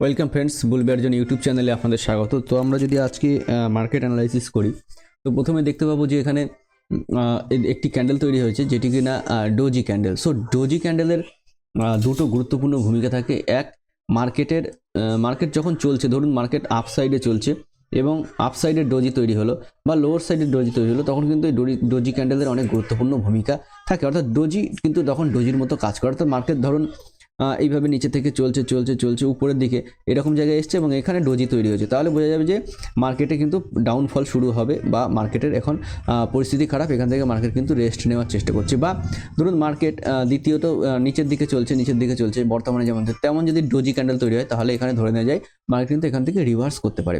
Welcome friends বুলবের জন্য YouTube চ্যানেলে আপনাদের স্বাগত। তো আমরা যদি আজকে মার্কেট অ্যানালাইসিস করি, তো প্রথমে দেখতে পাবো যে এখানে একটি ক্যান্ডেল তৈরি হয়েছে, যেটি কিনা ডোজি ক্যান্ডেল সো ডোজি ক্যান্ডেলের দুটো গুরুত্বপূর্ণ ভূমিকা থাকে। এক মার্কেটের মার্কেট যখন চলছে, ধরুন মার্কেট আপ সাইডে চলছে, এবং আপ সাইডের ডোজি তৈরি হলো, বা লোয়ার সাইডের ডোজি তৈরি হলো, তখন কিন্তু এই ডোজি ডোজি ক্যান্ডেলের অনেক গুরুত্বপূর্ণ ভূমিকা থাকে। অর্থাৎ ডোজি কিন্তু তখন ডোজির মতো কাজ করে। অর্থাৎ মার্কেট ধরুন এইভাবে নিচে থেকে চলছে চলছে চলছে, উপরের দিকে এরকম জায়গায় এসছে এবং এখানে ডোজি তৈরি হয়েছে। তাহলে বোঝা যাবে যে মার্কেটে কিন্তু ডাউনফল শুরু হবে বা মার্কেটের এখন পরিস্থিতি খারাপ, এখান থেকে মার্কেট কিন্তু রেস্ট নেওয়ার চেষ্টা করছে। বা ধরুন মার্কেট দ্বিতীয়ত নিচের দিকে চলছে, নিচের দিকে চলছে, বর্তমানে যেমন তেমন যদি ডোজি ক্যান্ডেল তৈরি হয়, তাহলে এখানে ধরে নেওয়া যায় মার্কেট কিন্তু এখান থেকে রিভার্স করতে পারে।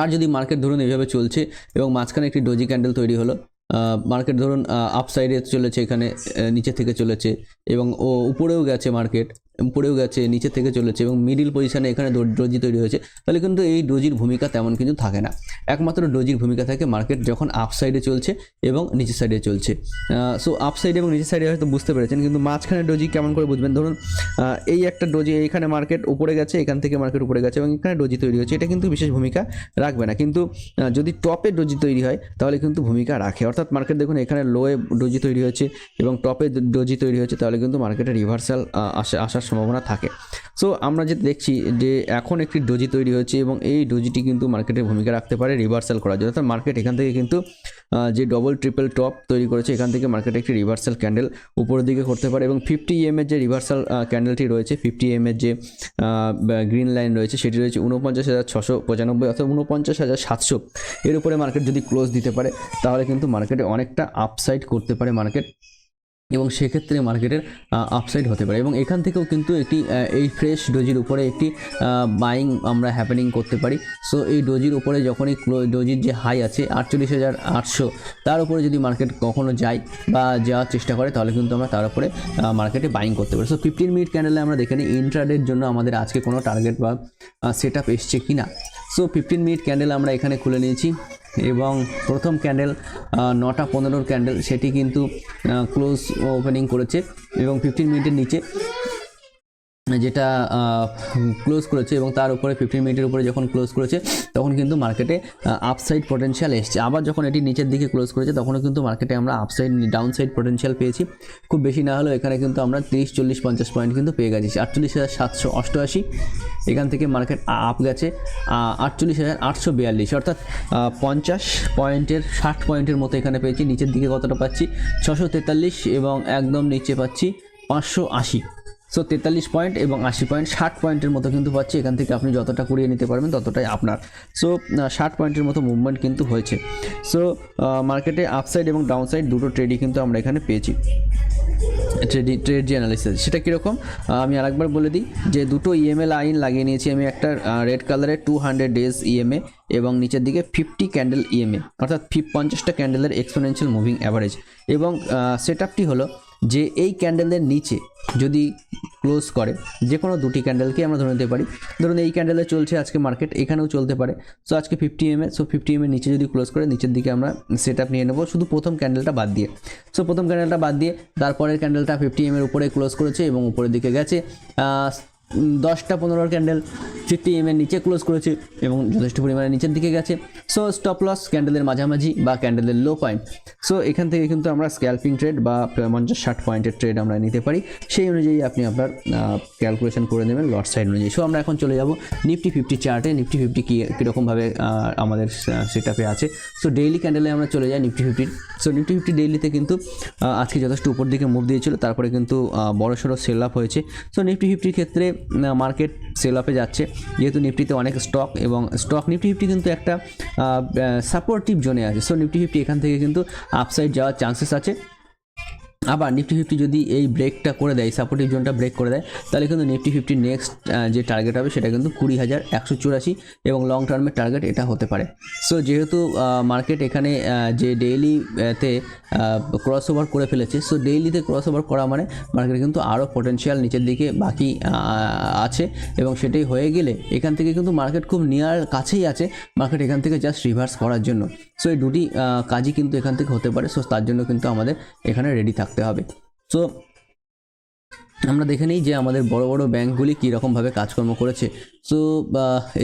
আর যদি মার্কেট ধরুন এইভাবে চলছে এবং মাঝখানে একটি ডোজি ক্যান্ডেল তৈরি হলো মার্কেট ধরুন আপসাইডে চলেছে এখানে নিচে থেকে চলেছে এবং ও উপরেও গেছে মার্কেট উপরেও গেছে নিচে থেকে চলেছে এবং মিডিল পজিশনে এখানে ডোজি তৈরি হয়েছে। তাহলে কিন্তু এই ডোজির ভূমিকা তেমন কিন্তু থাকে না। একমাত্র ডোজির ভূমিকা থাকে মার্কেট যখন আপ সাইডে চলছে এবং নিচের সাইডে চলছে। সো আপ সাইডে এবং নিচের সাইডে হয়তো বুঝতে পেরেছেন, কিন্তু মাঝখানে ডোজি কেমন করে বুঝবেন? ধরুন এই একটা ডোজি এইখানে মার্কেট উপরে গেছে, এখান থেকে মার্কেট উপরে গেছে এবং এখানে ডোজি তৈরি হয়েছে, এটা কিন্তু বিশেষ ভূমিকা রাখবে না। কিন্তু যদি টপে ডোজি তৈরি হয়, তাহলে কিন্তু ভূমিকা রাখে। অর্থাৎ মার্কেট দেখুন, এখানে লোয়ে ডোজি তৈরি হয়েছে এবং টপে ডোজি তৈরি হয়েছে, তাহলে কিন্তু মার্কেটে রিভার্সাল আসা আসার সম্ভাবনা থাকে। সো আমরা যে দেখছি যে এখন একটি ডোজি তৈরি হয়েছে এবং এই ডোজিটি কিন্তু মার্কেটে ভূমিকা রাখতে পারে রিভার্সাল করার জন্য। অর্থাৎ মার্কেট এখান থেকে কিন্তু যে ডবল ট্রিপল টপ তৈরি করেছে, এখান থেকে মার্কেটে একটি রিভার্সাল ক্যান্ডেল উপরের দিকে করতে পারে এবং ফিফটি এম এর যে রিভার্সাল ক্যান্ডেলটি রয়েছে ফিফটি এম এর যে গ্রিন লাইন রয়েছে, সেটি রয়েছে উনপঞ্চাশ হাজার ছশো পঁচানব্বই অথবা উনপঞ্চাশ হাজার সাতশো। এর উপরে মার্কেট যদি ক্লোজ দিতে পারে, তাহলে কিন্তু মার্কেটে অনেকটা আপসাইড করতে পারে মার্কেট এবং সেক্ষেত্রে মার্কেটের আপসাইড হতে পারে। এবং এখান থেকেও কিন্তু একটি এই ফ্রেশ ডোজির উপরে একটি বাইং আমরা হ্যাপেনিং করতে পারি। সো এই ডোজির উপরে যখনই ডোজির যে হাই আছে, আটচল্লিশ হাজার আটশো, তার উপরে যদি মার্কেট কখনো যায় বা যাওয়ার চেষ্টা করে, তাহলে কিন্তু আমরা তার উপরে মার্কেটে বাইং করতে পারি। সো ফিফটিন মিনিট ক্যান্ডেলে আমরা দেখে নিই ইন্ট্রাডের জন্য আমাদের আজকে কোনো টার্গেট বা সেট আপ এসছে কি না সো ফিফটিন মিনিট ক্যান্ডেল আমরা এখানে খুলে নিয়েছি এবং প্রথম ক্যান্ডেল নটা পনেরোর ক্যান্ডেল সেটি কিন্তু ক্লোজ ওপেনিং করেছে এবং ফিফটিন মিনিটের নিচে যেটা ক্লোজ করেছে এবং তার উপরে ফিফটিন মিনিটের উপরে যখন ক্লোজ করেছে, তখন কিন্তু মার্কেটে আপসাইড পটেনশিয়াল এসছে। আবার যখন এটি নিচের দিকে ক্লোজ করেছে, তখনও কিন্তু মার্কেটে আমরা আপসাইড ডাউন সাইড পটেনশিয়াল পেয়েছি। খুব বেশি না হলেও এখানে কিন্তু আমরা তিরিশ, চল্লিশ, পঞ্চাশ পয়েন্ট কিন্তু পেয়ে গেছি। আটচল্লিশ হাজার সাতশো অষ্টআশি, এখান থেকে মার্কেট আপ গেছে। আটচল্লিশ হাজার আটশো বিয়াল্লিশ, অর্থাৎ পঞ্চাশ পয়েন্টের ষাট পয়েন্টের মতো এখানে পেয়েছি। নিচের দিকে কতটা পাচ্ছি? ছশো তেতাল্লিশ এবং একদম নিচে পাচ্ছি পাঁচশো আশি। সো তেতাল্লিশ পয়েন্ট এবং আশি পয়েন্ট ষাট পয়েন্টের মতো কিন্তু পাচ্ছি এখান থেকে আপনি যতটা কুড়িয়ে নিতে পারবেন, ততটাই আপনার। সো ষাট পয়েন্টের মতো মুভমেন্ট কিন্তু হয়েছে। সো মার্কেটে আপসাইড এবং ডাউনসাইড দুটো ট্রেডই কিন্তু আমরা এখানে পেয়েছি। ট্রেডি ট্রেড যে অ্যানালিসিস সেটা কীরকম? আমি আরেকবার বলে দিই যে দুটো ইএমএ লাইন লাগিয়ে নিয়েছি আমি একটা রেড কালারের টু হান্ড্রেড ডেজ ইএমএ এবং নিচের দিকে ফিফটি ক্যান্ডেল ইএমএ অর্থাৎ ফিফ পঞ্চাশটা ক্যান্ডেলের এক্সপোনেনশিয়াল মুভিং অ্যাভারেজ এবং সেট আপটি হলো যে এই ক্যান্ডেলের নিচে যদি ক্লোজ করে, যে কোনো দুটি ক্যান্ডেলকে আমরা ধরে নিতে পারি। ধরুন এই ক্যান্ডেলে চলছে আজকে মার্কেট, এখানেও চলতে পারে। সো আজকে fifty M A so fifty M এর নিচে যদি ক্লোজ করে, নিচের দিকে আমরা সেট আপ নিয়ে নেব। শুধু প্রথম ক্যান্ডেলটা বাদ দিয়ে। সো প্রথম ক্যান্ডেলটা বাদ দিয়ে, তারপরের ক্যান্ডেলটা ফিফটি এম এর উপরে ক্লোজ করেছে এবং উপরের দিকে গেছে। দশটা পনেরোর ক্যান্ডেল ফিফটি এম এর নিচে ক্লোজ করেছে এবং যথেষ্ট পরিমাণে নিচের দিকে গেছে। সো স্টপ লস ক্যান্ডেলের মাঝামাঝি বা ক্যান্ডেলের লো পয়েন্ট সো এখান থেকে কিন্তু আমরা স্ক্যালপিং ট্রেড বা পঞ্চাশ ষাট পয়েন্টের ট্রেড আমরা নিতে পারি। সেই অনুযায়ী আপনি আপনার ক্যালকুলেশন করে নেবেন লট সাইড অনুযায়ী। সো আমরা এখন চলে যাব নিফটি ফিফটি চার্টে নিফটি ফিফটি কী কীরকমভাবে আমাদের সেট আপে আছে। সো ডেইলি ক্যান্ডেলে আমরা চলে যাই নিফটি ফিফটির সো নিফটি ফিফটি ডেইলিতে কিন্তু আজকে যথেষ্ট উপর দিকে মুভ দিয়েছিল। তারপরে কিন্তু বড় সড়ো সেল আপ হয়েছে। সো নিফটি ফিফটির ক্ষেত্রে মার্কেট সেল অফে যাচ্ছে। যেহেতু নিফটিতে অনেক স্টক এবং স্টক নিফটি ফিফটি কিন্তু একটা সাপোর্টিভ জোনে আছে। সো নিফটি ফিফটি এখান থেকে কিন্তু আপসাইড যাওয়ার চান্সেস আছে। আবার নিফটি ফিফটি যদি এই ব্রেকটা করে দেয় সাপোর্টিভ জোনটা ব্রেক করে দেয়, তাহলে কিন্তু নিফটি ফিফটি নেক্সট যে টার্গেট হবে সেটা কিন্তু কুড়ি হাজার একশো চুরাশি এবং লং টার্মের টার্গেট এটা হতে পারে। সো যেহেতু মার্কেট এখানে যে ডেইলিতে ক্রস ওভার করে ফেলেছে সো ডেইলিতে ক্রস ওভার করা মানে মার্কেট কিন্তু আরও পটেনশিয়াল নিচের দিকে বাকি আছে এবং সেটাই হয়ে গেলে এখান থেকে কিন্তু মার্কেট খুব নিয়ার কাছেই আছে মার্কেট এখান থেকে জাস্ট রিভার্স করার জন্য। সো এই দুটি কাজই কিন্তু এখান থেকে হতে পারে সো তার জন্য কিন্তু আমাদের এখানে রেডি থাকতে হবে। সো আমরা দেখে নিই যে আমাদের বড় বড় ব্যাঙ্কগুলি কীরকমভাবে কাজকর্ম করেছে। সো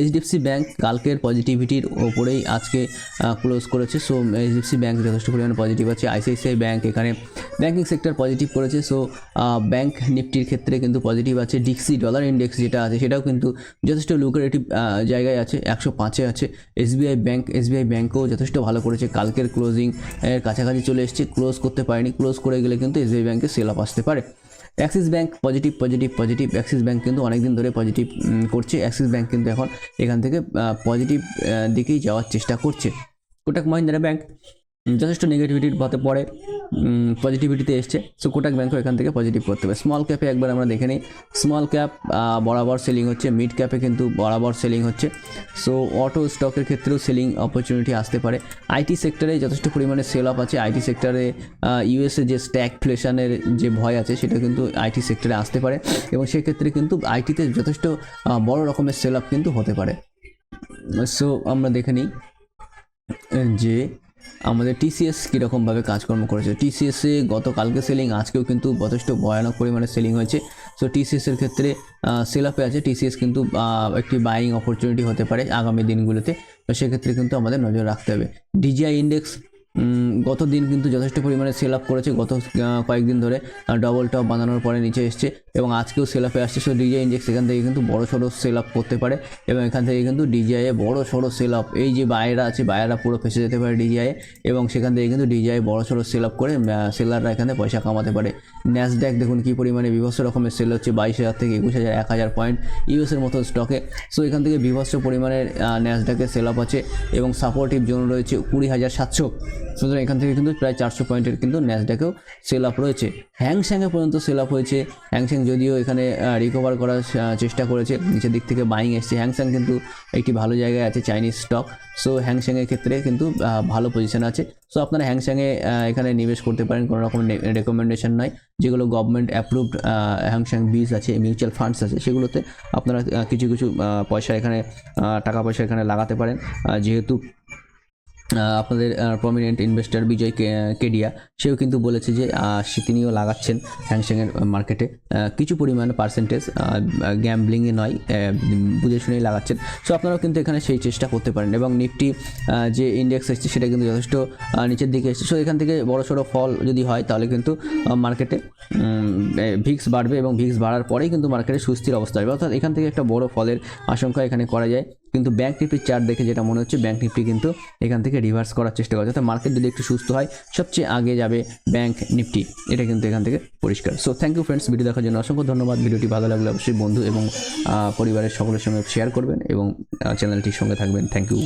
এইচডিএফসি ব্যাঙ্ক কালকের পজিটিভিটির ওপরেই আজকে ক্লোজ করেছে। সো এইচডিএফসি ব্যাঙ্ক যথেষ্ট পরিমাণে পজিটিভ আছে। আইসিআইসিআই ব্যাঙ্ক এখানে ব্যাঙ্কিং সেক্টর পজিটিভ করেছে। সো ব্যাংক নিফটির ক্ষেত্রে কিন্তু পজিটিভ আছে। ডিক্সি ডলার ইন্ডেক্স যেটা আছে, সেটাও কিন্তু যথেষ্ট লুকারেটিভ জায়গায় আছে। একশো পাঁচে আছে। এসবিআই ব্যাংক এসবিআই ব্যাঙ্কও যথেষ্ট ভালো করেছে। কালকের ক্লোজিং এর কাছাকাছি চলে এসেছে। ক্লোজ করতে পারেনি। ক্লোজ করে গেলে কিন্তু এসবিআই ব্যাংকে সেল আপ আসতে পারে। Axis bank positive positive positive Axis bank কিন্তু অনেকদিন ধরে পজিটিভ করছে। অ্যাক্সিস ব্যাঙ্ক কিন্তু এখন এখান থেকে পজিটিভ দিকেই যাওয়ার চেষ্টা করছে। কোটাক মহিন্দ্রা ব্যাঙ্ক যথেষ্ট নেগেটিভিটির পথে পড়ে। পজিটিভিটিতে এসছে। সো কোটাক ব্যাংকও এখান থেকে পজিটিভ করতে হবে স্মল ক্যাপে একবার আমরা দেখে নিই। স্মল ক্যাপ বরাবর সেলিং হচ্ছে। মিড ক্যাপে কিন্তু বরাবর সেলিং হচ্ছে। সো অটো স্টকের ক্ষেত্রেও সেলিং অপরচুনিটি আসতে পারে। আইটি সেক্টরে যথেষ্ট পরিমাণে সেল আপ আছে। আইটি সেক্টরে ইউএসএ যে স্ট্যাক স্ট্যাগফ্লেশনের যে ভয় আছে, সেটা কিন্তু আইটি সেক্টরে আসতে পারে। এবং সেক্ষেত্রে কিন্তু আইটিতে যথেষ্ট বড় রকমের সেল আপ কিন্তু হতে পারে। সো আমরা দেখে নিই, যে আমাদের টিসিএস কীরকমভাবে কাজকর্ম করেছে? টিসিএসে গতকালকে সেলিং আজকেও কিন্তু যথেষ্ট ভয়ানক পরিমাণে সেলিং হয়েছে। সো টিসিএসের ক্ষেত্রে সেল আপে আছে। টিসিএস কিন্তু একটি বাইং অপরচুনিটি হতে পারে আগামী দিনগুলোতে। তো সেক্ষেত্রে কিন্তু আমাদের নজর রাখতে হবে। ডিজিআই ইন্ডেক্স গত দিন কিন্তু যথেষ্ট পরিমাণে সেল আপ করেছে। গত কয়েকদিন ধরে ডবল টপ বানানোর পরে নিচে এসছে এবং আজকেও সেল আপে আসছে। সো ডিজিআই ইন্ডেক্স এখান থেকে কিন্তু বড় সড়ো সেল আপ করতে পারে এবং এখান থেকে কিন্তু ডিজিআই বড় সড়ো সেল আপ এই যে বায়েরা আছে বায়েরা পুরো ফেসে যেতে পারে ডিজিআই এবং সেখান থেকে কিন্তু ডিজিআই বড় সড়ো সেল আপ করে সেলাররা এখানে পয়সা কামাতে পারে। ন্যাসড্যাক দেখুন কী পরিমাণে বিভৎস রকমের সেল হচ্ছে, বাইশ হাজার থেকে একুশ হাজার, এক হাজার পয়েন্ট ইউএসের মতো স্টকে সো এখান থেকে বিভৎস পরিমাণের ন্যাসড্যাকের সেল আপ আছে এবং সাপোর্টিভ জোন রয়েছে কুড়ি হাজার সাতশো। সুতরাং এখান থেকে কিন্তু প্রায় চারশো পয়েন্টের কিন্তু ন্যাসড্যাকেও সেল আপ রয়েছে। হ্যাংস্যাংয়ে পর্যন্ত সেল আপ হয়েছে। হ্যাংস্যাং যদিও এখানে রিকভার করার চেষ্টা করেছে, নিচের দিক থেকে বাইং এসছে। হ্যাংস্যাং কিন্তু একটি ভালো জায়গায় আছে চাইনিজ স্টক সো হ্যাংস্যাংয়ের ক্ষেত্রে কিন্তু ভালো পজিশন আছে। সো আপনারা হ্যাংস্যাংয়ে এখানে নিবেশ করতে পারেন, কোনো রকম রেকমেন্ডেশন নয়। যেগুলো গভর্নমেন্ট অ্যাপ্রুভড হ্যাংস্যাং বিজ আছে মিউচুয়াল ফান্ডস আছে, সেগুলোতে আপনারা কিছু কিছু পয়সা এখানে টাকা পয়সা এখানে লাগাতে পারেন। যেহেতু আপনাদের প্রমিনেন্ট ইনভেস্টর বিজয় কেডিয়া, সেও কিন্তু বলেছে যে তিনিও লাগাচ্ছেন হ্যাংসেংয়ের মার্কেটে কিছু পরিমাণ পার্সেন্টেজ গ্যাম্বলিংয়ে নয় বুঝে শুনেই লাগাচ্ছেন। সো আপনারাও কিন্তু এখানে সেই চেষ্টা করতে পারেন এবং নিফটি যে ইন্ডেক্স এসছে, সেটা কিন্তু যথেষ্ট নিচের দিকে এসছে। সো এখান থেকে বড় সড়ো ফল যদি হয়, তাহলে কিন্তু মার্কেটে ভিক্স বাড়বে এবং ভিক্স বাড়ার পরেই কিন্তু মার্কেটে সুস্থির অবস্থা হবে অর্থাৎ এখান থেকে একটা বড় ফলের আশঙ্কা এখানে করা যায়। কিন্তু ব্যাঙ্ক নিফটির চার্ট দেখে যেটা মনে হচ্ছে ব্যাঙ্ক নিফটি কিন্তু এখান থেকে রিভার্স করার চেষ্টা করছে। অর্থাৎ মার্কেট যদি একটু সুস্থ হয়, সবচেয়ে আগে যাবে ব্যাঙ্ক নিফটি এটা কিন্তু এখান থেকে পরিষ্কার। So thank you friends video দেখার জন্য অসংখ্য ধন্যবাদ। ভিডিওটি ভালো লাগলে অবশ্যই বন্ধু এবং পরিবারের সকলের সঙ্গে শেয়ার করবেন এবং চ্যানেলটির সঙ্গে থাকবেন। Thank you